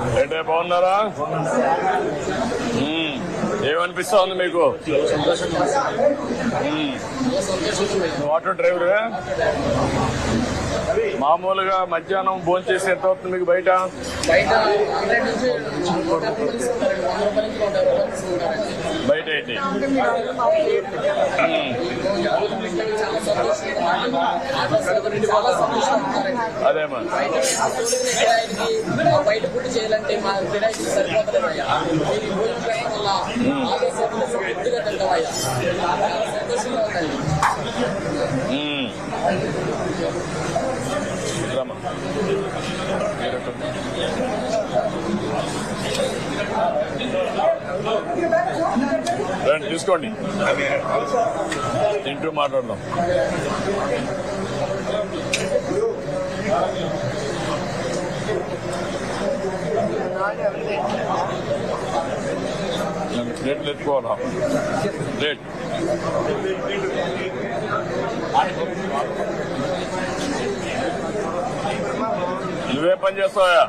అంటే బాగున్నారా? ఏమనిపిస్తా ఉంది మీకు? వాటర్ నువ్వు ఆటో మామూలుగా మధ్యాహ్నం భోజనం చేసి ఎంత అవుతుంది మీకు బయట బయట రూపాయలు తీసుకుంటారండి బయట చేయాలంటే మా కిరాయికి భోజనం పెట్టడం వల్ల సంతోషంగా. మీరెక్కడ? రండి తీసుకోండి తింటూ మాట్లాడదాం ప్లేట్లు ఎత్తుకోవాలా ప్లేట్ నువ్వే పని చేస్తావా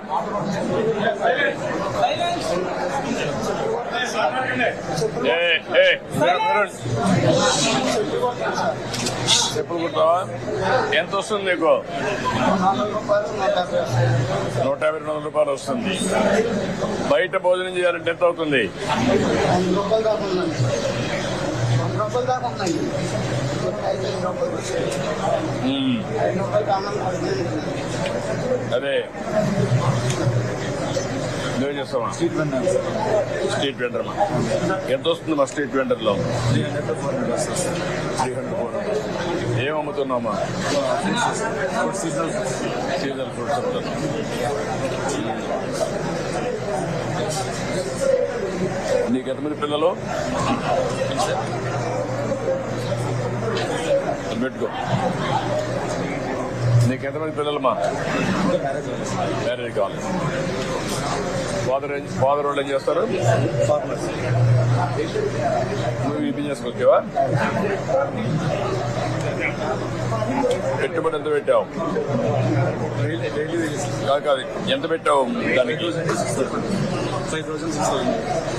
చెప్పులు ఎంత వస్తుంది నీకు? నూట యాభై రెండు వందల రూపాయలు వస్తుంది. బయట భోజనం చేయాలంటే ఎంత అవుతుంది? రూపాయలు దాకా ఉన్నాయి. ఐదు ఐదు రూపాయలు మ్మ్. ఐదు రూపాయలు కామన్ పడుతుంది అదే. నువ్వేం చేస్తావా? Street vendor. స్ట్రీట్ వెండర్ మా. ఎంత వస్తుంది మా స్ట్రీట్ వెండర్లో త్రీ హండ్రెడ్ ఫోర్ హండ్రెడ్ వస్తుంది. త్రీ హండ్రెడ్ ఫోర్ ఏం అమ్ముతున్నామా సీజనల్ ఫ్రూట్స్ అమ్ముతున్నాం నీకు ఎంతమంది పిల్లలు? పెట్టుకో నీకు ఎంతమంది పిల్లలమ్మా? మ్యారేజ్ కావాలి. ఫాదర్ ఫాదర్ వాళ్ళు ఏం చేస్తారు? నువ్వు ఈ బిజినెస్ వచ్చావా? పెట్టుబడి ఎంత పెట్టావు? కాదు కాదు. ఎంత పెట్టావు దానికి? Five thousand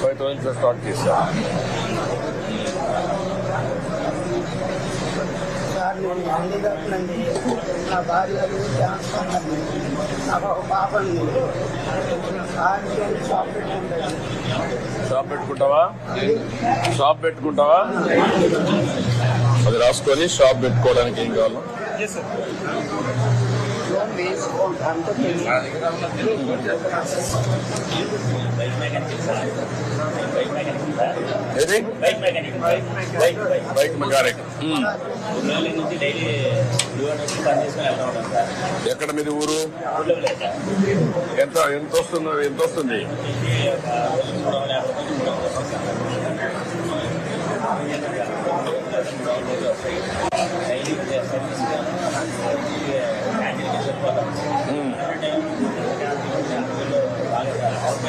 five thousand start చేసా సార్ నేను నా భార్య క్యాన్సర్ అండి నాకు ఒక పాప షాప్ పెట్టుకుంటాను షాప్ పెట్టుకుంటావా? షాప్ పెట్టుకుంటావా? అది రాసుకొని షాప్ పెట్టుకోవడానికి ఏం కావాలి? లోన్ వేసుకుంటాను ఏది? Bike mechanic bike bike bike mechanic నుంచి డైలీ ఎక్కడ మీది ఊరు? ఎంత ఎంత వస్తుంది ఎంత వస్తుంది? ఈ ఒక రోజు మూడు వందల యాభై నుంచి మూడు వందలు వస్తుంది సార్ డైలీ సర్వీస్ హ్యాండిల్ సరిపోతాం మ్మ్. బాగా అవుట్ అయ్యేది నాకు మ్మ్. మీరు తిరిగి ఆరోపించినందుకు ధన్యవాదాలు సార్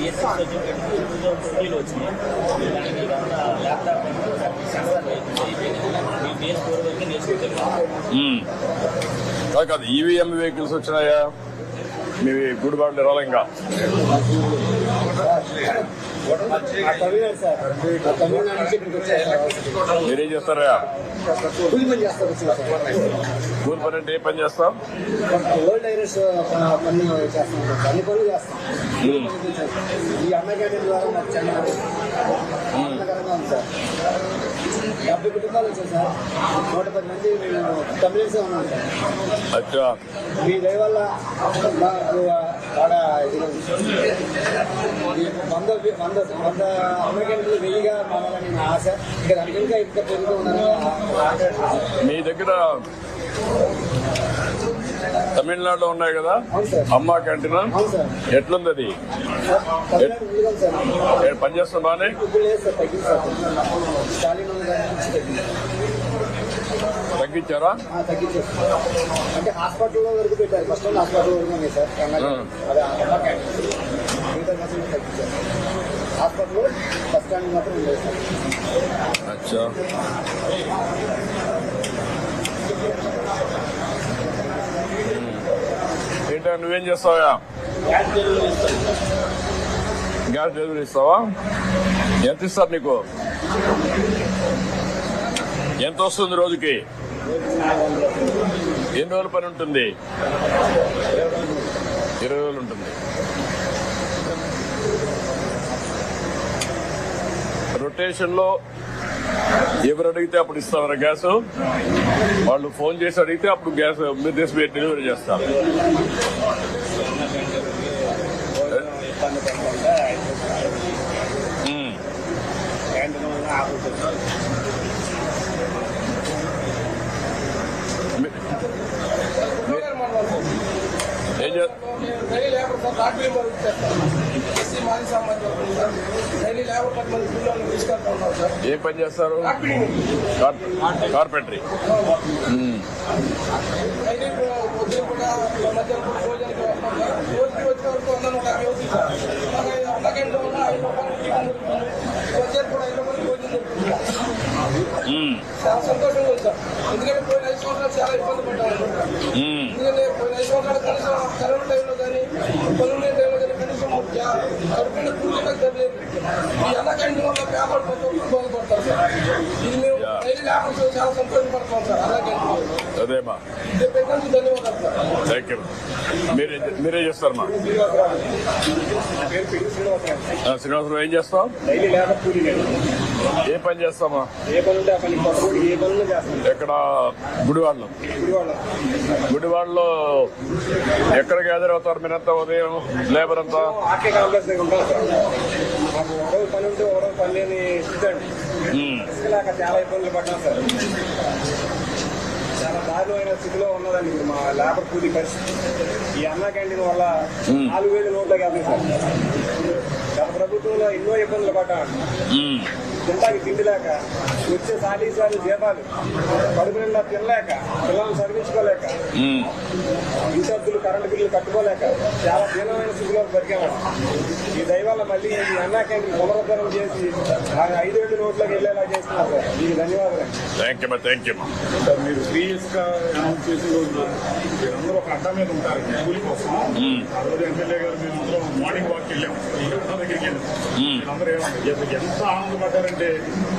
ఈ ఫోర్ టూ థౌసండ్ ట్వంటీలో దానికి ఇదంతా ల్యాప్టాప్ సెన్సార్ ఫోర్ వరకు కాదు ఈవీఎం వెహికల్స్ వచ్చినాయా? మీ గుడిబాట్లు రాలే ఇంకా. మీరేం చేస్తారా కూలి పని అంటే ఏ పని చేస్తాం? పని చేస్తాం. అన్ని పనులు. ఈ అన్నగారి ద్వారా మాకు చాలా ఆనందకరంగా ఉంది సార్. డెబ్బై కుటుంబాలు వచ్చాయి సార్. నూట పది మంది మేము తమిళన్సే ఉన్నాం సార్. అచ్చా. మీ దయ వల్ల బాగా ఇది వంద వంద వంద అమెరికన్లు వెయ్యిగా మారాలని నా ఆశ. ఇక దానికి ఇంకా ఇంకా పెరుగుతూ ఉందని మీ దగ్గర తమిళనాడులో ఉన్నాయి కదా? అమ్మా క్యాంటీన్? ఎట్లుంది అది పనిచేస్తుంది బానే? తగ్గించారా? అంటే హాస్పిటల్లో వరకు పెట్టారు. ఫస్ట్ హాస్పిటల్ వరకు ఉన్నాయి సార్. తగ్గించారు. హాస్పిటల్ బస్ స్టాండ్ మాత్రం ఉండేది సార్. అచ్చా. ఏంటో నువ్వేం చేస్తావా గ్యాస్ డెలివరీ ఇస్తావా? ఎంత ఇస్తారు నీకు? ఎంత వస్తుంది రోజుకి? ఎన్ని రోజుల పని ఉంటుంది? ఇరవై రోజులు ఉంటుంది. రొటేషన్లో ఎవరు అడిగితే అప్పుడు ఇస్తామన్న గ్యాస్. వాళ్ళు ఫోన్ చేసి అడిగితే అప్పుడు గ్యాస్ మీరు తీసి డెలివరీ చేస్తారు ఇబ్బంది పడకుండా ఉమ్. క్యాంటీన్ వల్ల ఆపుతుంది మీ- ఏం చే- చేస్తాం ఎస్సీ మాజీ సార్ డైలీ లేబర్ పది మంది పిల్లలు తీసుకెళ్తా ఉన్నాం సార్ ఏం పని చేస్తారు కార్పెంటరీ. డైలీ పొద్దున కూడా మధ్యాహ్నం కూడా భోజనానికి వస్తాం సార్ రోజుకి వరకు వంద నూట యాభై అవుతుంది సార్ ఐదు రూపాయలు కూడా ఐదు రూపాయలు భోజనం. చాలా సంతోషంగా ఉంది సార్ ఎందుకంటే పోయిన సంవత్సరాలు చాలా ఇబ్బంది పడ్డాము ఉమ్. ఎందుకంటే పోయిన ఐదు సంవత్సరాలు కనీసం కరోనా టైంలో కానీ పనులు టైంలో కానీ కనీసం కడుపున పూర్తిగా తెలియదు ఈ అన్న క్యాంటీన్ వల్ల పేపర్ ప్రతి ఒక్కరు బాగుపడతారు సార్. ఇది మేము డైలీ లేకపోతే చాలా సంతోషపడతాం సార్ అన్న క్యాంటీన్ అదేమా పెట్టినందుకు ధన్యవాదాలు సార్. Thank you. మీరే పేరు పిల్లి శ్రీనివాసరావు. ఏం చేస్తావు? డైలీ లేబర్ కూలీ నేను ఏ పని చేస్తామా? ఏ పని ఉంటే ఏ పనులు ఎక్కడ? గుడివాడలో. గుడివాడ గుడివాడలో ఎక్కడ గ్యాదర్ అవుతారు? మీరంతా ఉదయం? లేబర్ అంతా ఆర్కే కాంప్లెక్స్ దగ్గర ఉంటాం సార్. మాకు పని ఉంటే పని లేని స్థితి చాలా ఇబ్బందులు పడ్డాం సార్. చాలా దారుణమైన స్థితిలో ఉన్నదండి ఇప్పుడు మా లేబర్ కూలీ పరిస్థితి. ఈ అన్న క్యాంటీన్ వల్ల నాలుగు వేలు నోట్లోకి వెళ్తుంది సార్. గత ప్రభుత్వంలో ఎన్నో ఇబ్బందులు పడ్డాం. తింటాకి తిండి లేక వచ్చే సాలీ సార్లు జీతాలు కడుపు నిండా తినలేక పిల్లల్ని చదివించుకోలేక అద్దెలు కరెంటు బిల్లులు కట్టుకోలేక చాలా దీనమైన స్థితిలో బతికామండి ఈ దయవల్ల మళ్ళీ ఈ అన్నా క్యాంటీన్ పునరుద్ధరణ చేసి ఆ ఐదేళ్ళు నోట్లోకి వెళ్ళేలా చేస్తున్నారు. సార్ మీకు ధన్యవాదాలు. Thank you thank you sir మీరు త్రీ ఇయర్స్గా అనౌన్స్ చేసిన రోజు మీరందరూ ఒక అడ్డా మీద ఉంటారు. కూలి కోసం ఆ రోజు ఎమ్మెల్యే గారు మేము అందరం మార్నింగ్ వెళ్ళాం. దగ్గరికి ఏమన్నా ఎంత- ఆనందపడ్డారంటే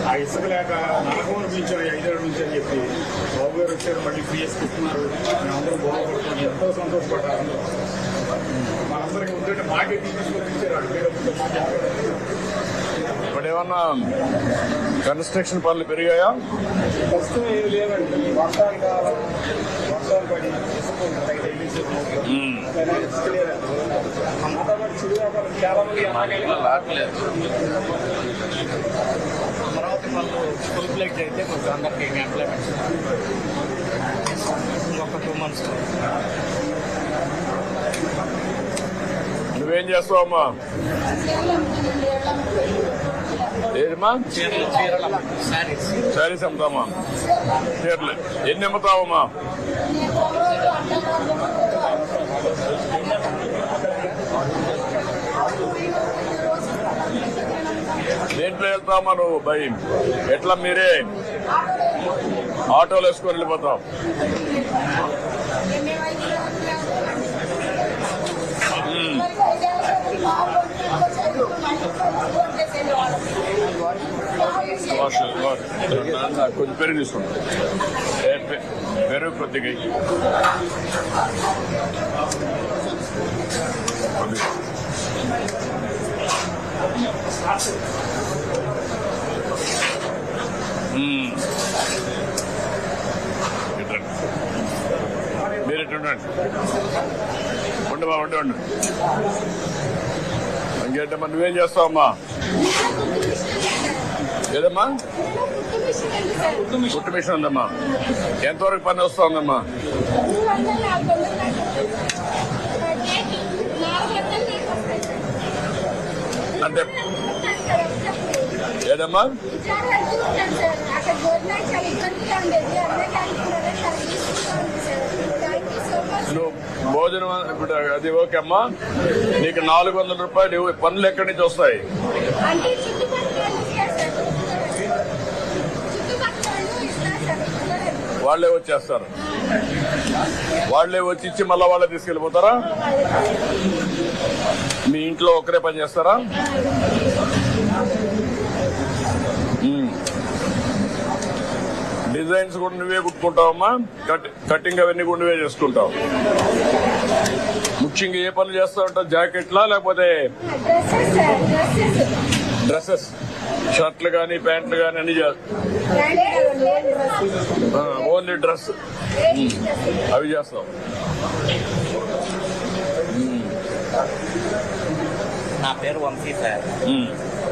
ఆ ఇసుక లేక నరకం ఈ ఐదేళ్ళ నుంచి అని చెప్పి బాబు గారు వచ్చారు మళ్ళీ ఫ్రీ ఇస్తున్నారు మేమందరం బాగుపడుతున్నాం ఎంతో సంతోషపడ్డారు. మనందరికీ ఉందంటే మాకే మాకే ఇప్పుడు ఏమన్నా కన్స్ట్రక్షన్ పనులు పెరిగాయా? ప్రస్తుతం ఏమి లేవండి. వర్షాలు కాలం వర్షాలు పడి అమరావతి వాళ్ళు ఫుల్ ప్లేట్ అయితే కొంచెం అందరికి ఎంప్లాయ్మెంట్ ఒక టూ మంత్స్ నువ్వేం చేస్తావమ్మా ఏదమ్మా చీరలు శారీస్ అమ్ముతామా చీరలు. ఎన్ని అమ్ముతావమ్మా? దేంట్లో వెళ్తావమ్మా నువ్వు? భయ్. ఎట్లా మీరే? ఆటోలు వేసుకొని. నాకు కొంచెం పెరుగు తీసుకుంటా. ఏ, పె- పెరుగు కొద్దిగా ఇయ్యి. కొద్దిగా. మ్మ్. ఇటు మీరు ఉండండి ఉండు ఉండు ఇంకేంటమ్మా నువ్వేం చేస్తావమ్మా ఏదమ్మా? కుట్టు మిషన్ ఉందమ్మా. ఎంతవరకు పని వస్తా ఉందమ్మా అంటే ఏదమ్మా? నువ్వు భోజనం అది ఓకే అమ్మా. నీకు నాలుగు వందల రూపాయలు పనులు ఎక్కడి నుంచి వస్తాయి? వాళ్ళే వచ్చేస్తారు. వాళ్ళే వచ్చి ఇచ్చి మళ్ళీ వాళ్ళే తీసుకెళ్ళిపోతారా? మీ ఇంట్లో ఒకరే పని చేస్తారా. డిజైన్స్ కూడా నువ్వే కుట్టుకుంటావమ్మా? కట్ కటింగ్ అవన్నీ కూడా నువ్వే చేసుకుంటావు. ముఖ్యంగా ఏ పనులు చేస్తా ఉంటావు జాకెట్లా లేకపోతే డ్రెస్సెస్. షర్ట్లు కానీ ప్యాంట్లు కానీ అన్ని చేస్తావు ఓన్లీ డ్రెస్. అవి చేస్తావు నా పేరు వంశీ సార్.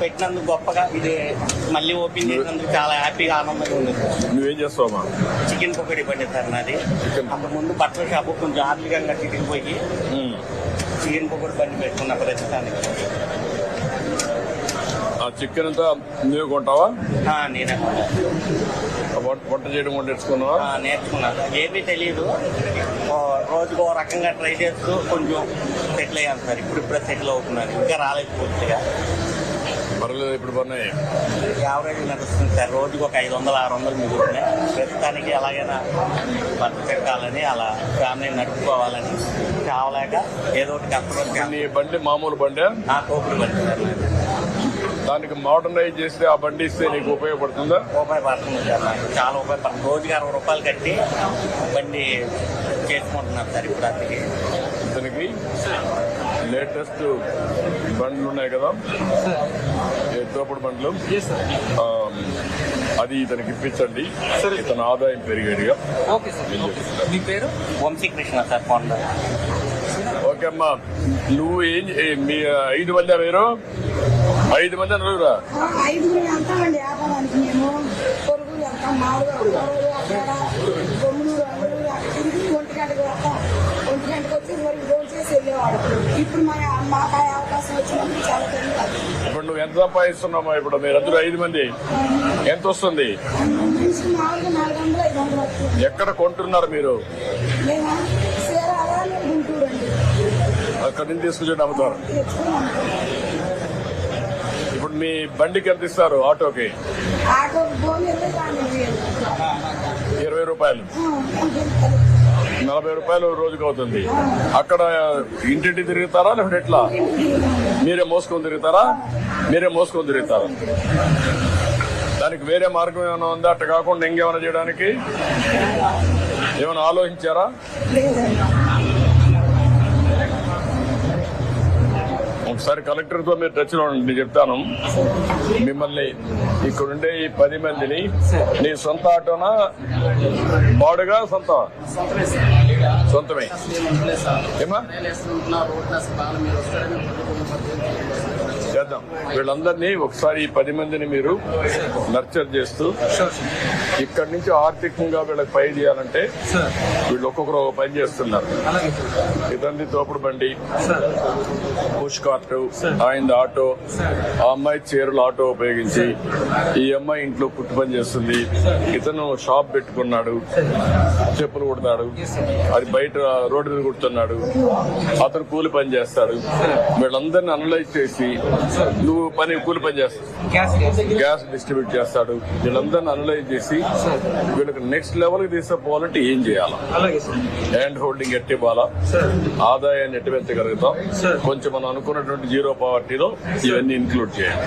పెట్టినందుకు గొప్పగా ఇది మళ్ళీ ఓపెన్ చేసినందుకు చాలా హ్యాపీగా ఆనందంగా ఉంది. నువ్వేం చేస్తావమ్మా చికెన్ పకోడీ బండి సార్ నాది. అంత ముందు బట్టల షాపు కొంచెం ఆర్థికంగా మ్మ్. చికెన్ పకోడీ బండి పెట్టుకున్న ప్రస్తుతానికి. ఆ చికెన్ అంతా నువ్వే కొంటావా? నేనే వంట చేయడం నేర్చుకున్నావా? ఆ, నేర్చుకున్నాను ఏమీ తెలియదు రోజుకు ఓ రకంగా ట్రై చేస్తూ కొంచెం సెటిల్ అయ్యాను సార్. ఇప్పుడు ఇప్పుడే సెటిల్ అవుతున్నాను. ఇంకా రాలేదు పూర్తిగా. పర్లేదు ఇప్పుడు యావరేజ్ నడుస్తుంది సార్ రోజుకు ఒక ఐదు వందలు ఆరు వందలు మిగులుతున్నాయి. ప్రస్తుతానికి ఎలాగైనా బతుకు పెట్టాలని అలా ఫ్యామిలీ నడుపుకోవాలని కావలేక ఏదో ఒకటి కష్టపడి నీ బండి మామూలు బండి? నా కోపులు బండి సార్. దానికి మోడర్నైజ్ చేస్తే ఆ బండి ఇస్తే నీకు ఉపయోగపడుతుందా? ఉపయోగపడుతుంది సార్ నాకు. చాలా ఉపయోగపడుతుంది రోజుకి అరవై రూపాయలు కట్టి బండి చేసుకుంటున్నాను సార్ ఇప్పుడు అందుకే ఇతనికి లేటెస్ట్ బండ్లు ఉన్నాయి కదా? ఏ తోపుడు బండ్లు? అది ఇతనికి ఇప్పించండి. ఇతని ఆదాయం పెరిగేదిగా. ఓకే సార్ ఓకే సార్ మీ పేరు? వంశీకృష్ణ సార్ కొండ ఓకే అమ్మా. నువ్వు ఏం మీ ఐదు మంది మీరు? ఐదు మంది నలుగురా ఐదుగురు వెళ్తామండి వ్యాపారానికి మేము పొరుగు వెళ్తాం మామూలుగా పొరుగు అక్కడ బొమ్మలూరు అల్లూరు అక్కడ తిరిగి ఒంటి గంటకు వస్తాం ఒంటి గంటకు వచ్చి వరకు ఇప్పుడు మా మాకు ఆ అవకాశం వచ్చినప్పుడు చాలా తెలియదు ఇప్పుడు నువ్వు ఎంత సంపాదిస్తున్నామా ఇప్పుడు మీరందరూ ఐదు మంది. ఎంత వస్తుంది? ఎక్కడ కొంటున్నారు మీరు? అక్కడి నుంచి తీసుకొచ్చి అమ్ముతారు. ఇప్పుడు మీ బండికి ఎంత ఇస్తారు ఆటోకి? ఇరవై రూపాయలు? నలభై రూపాయలు రోజుకి అవుతుంది అక్కడ ఇంటింటి తిరుగుతారా లేకపోతే ఎట్లా? మీరే మోసుకొని తిరుగుతారా? మీరే మోసుకొని తిరుగుతారా? దానికి వేరే మార్గం ఏమైనా ఉందా? అట్ట కాకుండా ఇంకేమైనా చేయడానికి? ఏమైనా ఆలోచించారా? ఒకసారి కలెక్టర్తో మీరు టచ్లో ఉండండి చెప్తాను. మిమ్మల్ని ఇక్కడుండే ఈ పది మందిని నీ సొంత ఆటోనా? బాడుగా సొంత? సొంతమే. ఏమా? చేద్దాం. వీళ్ళందరినీ ఒకసారి ఈ పది మందిని మీరు నర్చర్ చేస్తూ ఇక్కడి నుంచి ఆర్థికంగా వీళ్ళకి పై చేయాలంటే వీళ్ళు ఒక్కొక్కరు ఒక పని చేస్తున్నారు. ఇదండి తోపుడు బండి. పుష్ కార్ట్ ఆయన ఆటో. ఆ అమ్మాయి చీరలు ఆటో ఉపయోగించి ఈ అమ్మాయి ఇంట్లో కుట్టు పని చేస్తుంది. ఇతను షాప్ పెట్టుకున్నాడు. చెప్పులు కుడతాడు అది బయట రోడ్డు మీద కుడుతున్నాడు. అతను కూలి పని చేస్తాడు. వీళ్ళందరినీ అనలైజ్ చేసి నువ్వు పని కూలి పని చేస్తావు గ్యాస్ డిస్ట్రిబ్యూట్ చేస్తాడు. వీళ్ళందరిని అనలైజ్ చేసి వీళ్ళకి నెక్స్ట్ లెవెల్కి తీసుకుపోవాలంటే ఏం చేయాలా? హ్యాండ్ హోల్డింగ్ ఎట్టి ఇవ్వాలా సార్. ఆదాయాన్ని ఎట్టి పెంచగలుగుతాం. కొంచెం మనం అనుకున్నటువంటి జీరో పావర్టీలో ఇవన్నీ ఇంక్లూడ్ చేయాలి.